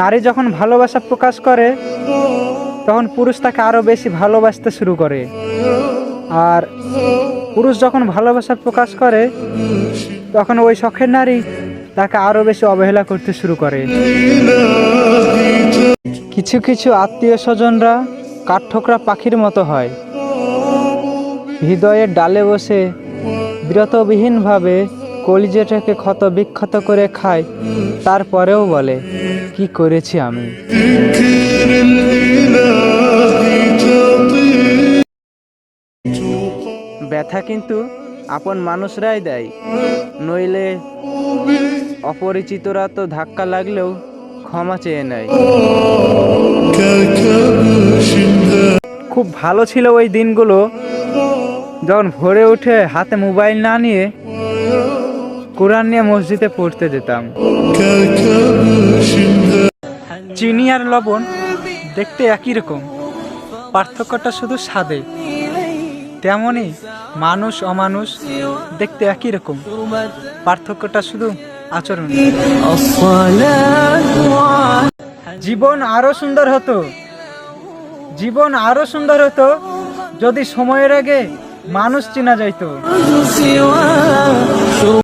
নারী যখন ভালোবাসা প্রকাশ করে, তখন পুরুষ তাকে আরও বেশি ভালোবাসতে শুরু করে। আর পুরুষ যখন ভালোবাসা প্রকাশ করে, তখন ওই শখের নারী তাকে আরও বেশি অবহেলা করতে শুরু করে। কিছু কিছু আত্মীয় স্বজনরা কাঠঠোকরা পাখির মতো হয়। হৃদয়ের ডালে বসে বিরতবিহীনভাবে কলিজাটাকে ক্ষত বিক্ষত করে খায়, তারপরেও বলে কি করেছি আমি? ব্যথা কিন্তু আপন মানুষরাই দেয়। নইলে অপরিচিতরা তো ধাক্কা লাগলেও ক্ষমা চেয়ে নেয়। খুব ভালো ছিল ওই দিনগুলো। যখন ভোরে উঠে হাতে মোবাইল না নিয়ে কোরআন নিয়ে মসজিদে পড়তে যেতাম। চিনি আর লবণ দেখতে একই রকম। পার্থক্যটা শুধু স্বাদে। তেমনই মানুষ, অমানুষ দেখতে একই রকম। পার্থক্যটা শুধু আচরণ। জীবন আরও সুন্দর হতো। জীবন আরও সুন্দর হতো যদি সময়ের আগে মানুষ চেনা যাইতো।